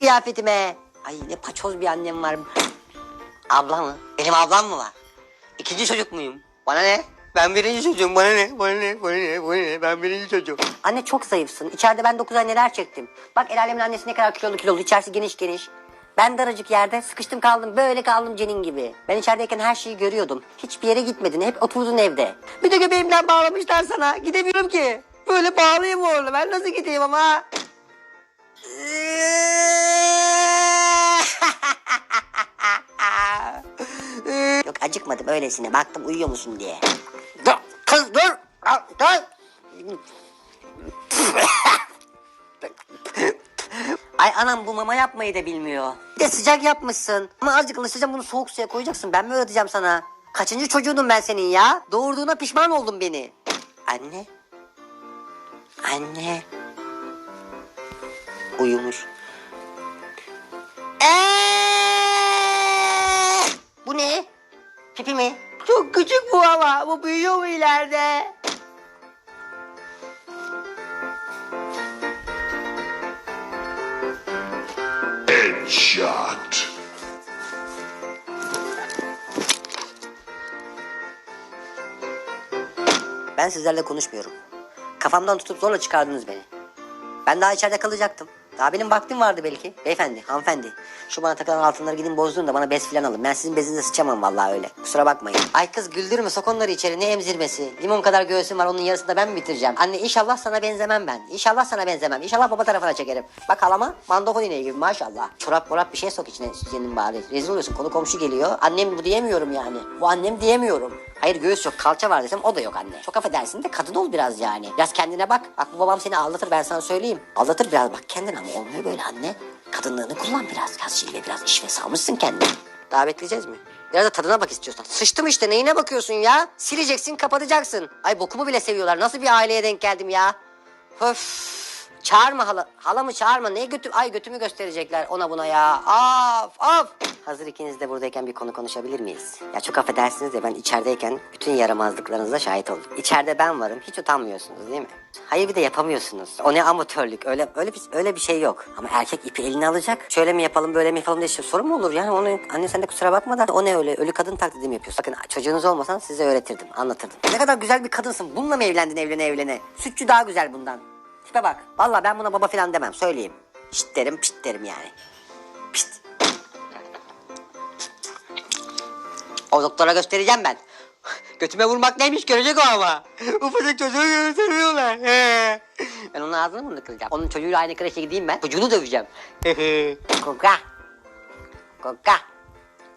kıyafetime. Ay ne paçoz bir annem var. Abla mı? Benim ablam mı var? İkinci çocuk muyum? Bana ne? Ben birinci çocuğum. Bana ne? Bana ne? Bana ne? Bana ne? Ben birinci çocuğum. Anne çok zayıfsın. İçeride ben 9 ay neler çektim. Bak el alemin annesi ne kadar kilolu kilolu. İçerisi geniş geniş. Ben daracık yerde sıkıştım kaldım. Böyle kaldım cenin gibi. Ben içerideyken her şeyi görüyordum. Hiçbir yere gitmedin. Hep oturdun evde. Bir de göbeğimden bağlamışlar sana. Gidemiyorum ki. Böyle bağlayayım orada. Ben nasıl gideyim ama? Yok acıkmadım öylesine. Baktım uyuyor musun diye. Dur kız dur. Dur. Ay anam bu mama yapmayı da bilmiyor. Bir de sıcak yapmışsın. Ama azıcık ılışacağım bunu soğuk suya koyacaksın. Ben mi öğreteceğim sana? Kaçıncı çocuğunum ben senin ya? Doğurduğuna pişman oldun beni. Anne. Anne. Uyumuş. Pipi mi? Çok küçük bu ama. Bu büyüyor mu ileride? Headshot. Ben sizlerle konuşmuyorum. Kafamdan tutup zorla çıkardınız beni. Ben daha içeride kalacaktım. Daha benim vaktim vardı belki. Beyefendi, hanımefendi. Şu bana takılan altınları gidin bozdurun da bana bez filan alın. Ben sizin bezinize sıçamam vallahi öyle. Kusura bakmayın. Ay kız güldürme sok onları içeri ne emzirmesi. Limon kadar göğsüm var onun yarısını da ben mi bitireceğim? Anne inşallah sana benzemem ben. İnşallah sana benzemem. İnşallah baba tarafına çekerim. Bak halama mandokon ineği gibi maşallah. Çorap morap bir şey sok içine senin bari. Rezil oluyorsun konu komşu geliyor. Annem bu diyemiyorum yani. Bu annem diyemiyorum. Hayır göğüs yok kalça var desem o da yok anne. Çok affedersin de kadın ol biraz yani. Biraz kendine bak. Bak bu babam seni aldatır ben sana söyleyeyim. Aldatır biraz bak kendine ama olmuyor böyle anne. Kadınlığını kullan biraz. Biraz şilve biraz işve salmışsın kendini. Daha bekleyeceğiz mi? Biraz da tadına bak istiyorsan. Sıçtım işte neyine bakıyorsun ya? Sileceksin kapatacaksın. Ay bokumu bile seviyorlar. Nasıl bir aileye denk geldim ya? Höf. Çağırma hala. Halamı çağırma. Ne götü ay götümü gösterecekler ona buna ya. Of of. Hazır ikiniz de buradayken bir konu konuşabilir miyiz? Ya çok affedersiniz de ben içerideyken bütün yaramazlıklarınıza şahit oldum. İçeride ben varım. Hiç utanmıyorsunuz değil mi? Hayır bir de yapamıyorsunuz. O ne amatörlük. Öyle öyle bir öyle bir şey yok. Ama erkek ipi eline alacak. Şöyle mi yapalım, böyle mi yapalım diye şey- sorun mu olur? Yani onu anne sen de kusura bakma da o ne öyle ölü kadın taklidi mi yapıyorsun? Bakın çocuğunuz olmasan size öğretirdim, anlatırdım. Ne kadar güzel bir kadınsın. Bununla mı evlendin evlene evlene? Sütçü daha güzel bundan. Tipe bak. Vallahi ben buna baba falan demem. Söyleyeyim. Şşt derim pişt derim yani. Pişt. O doktora göstereceğim ben. Götüme vurmak neymiş görecek o ama. Ufacık çocuğu gösteriyorlar. ben onun ağzını mı kıracağım? Onun çocuğuyla aynı kreşe gideyim ben. Çocuğunu döveceğim. Koka. Koka.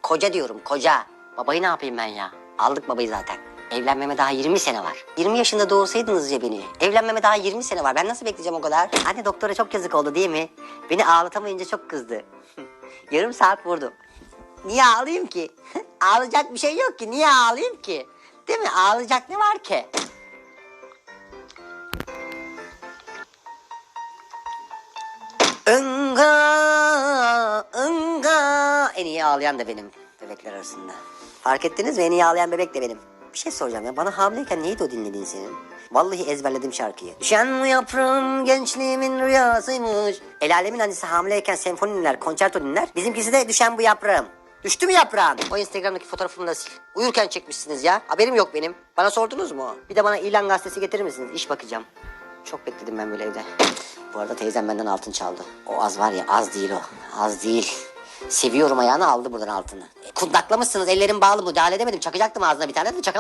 Koca diyorum koca. Babayı ne yapayım ben ya? Aldık babayı zaten. Evlenmeme daha 20 sene var. 20 yaşında doğursaydınız ya beni. Evlenmeme daha 20 sene var. Ben nasıl bekleyeceğim o kadar? Anne doktora çok yazık oldu değil mi? Beni ağlatamayınca çok kızdı. Yarım saat vurdu. Niye ağlayayım ki? Ağlayacak bir şey yok ki. Niye ağlayayım ki? Değil mi? Ağlayacak ne var ki? Inga, ınga. En iyi ağlayan da benim bebekler arasında. Fark ettiniz mi? En iyi ağlayan bebek de benim. Bir şey soracağım ya. Bana hamileyken neydi o dinlediğin senin? Vallahi ezberledim şarkıyı. Düşen bu yaprağım gençliğimin rüyasıymış. El alemin annesi hamileyken senfoni dinler, konçerto dinler. Bizimkisi de düşen bu yaprağım. Düştü mü yaprağın? O Instagram'daki fotoğrafımı da sil. Uyurken çekmişsiniz ya. Haberim yok benim. Bana sordunuz mu? Bir de bana ilan gazetesi getirir misiniz? İş bakacağım. Çok bekledim ben böyle evde. Bu arada teyzem benden altın çaldı. O az var ya az değil o. Az değil. Seviyorum ayağını aldı buradan altını. E, kundaklamışsınız ellerim bağlı müdahale edemedim. Çakacaktım ağzına bir tane de çakamadım.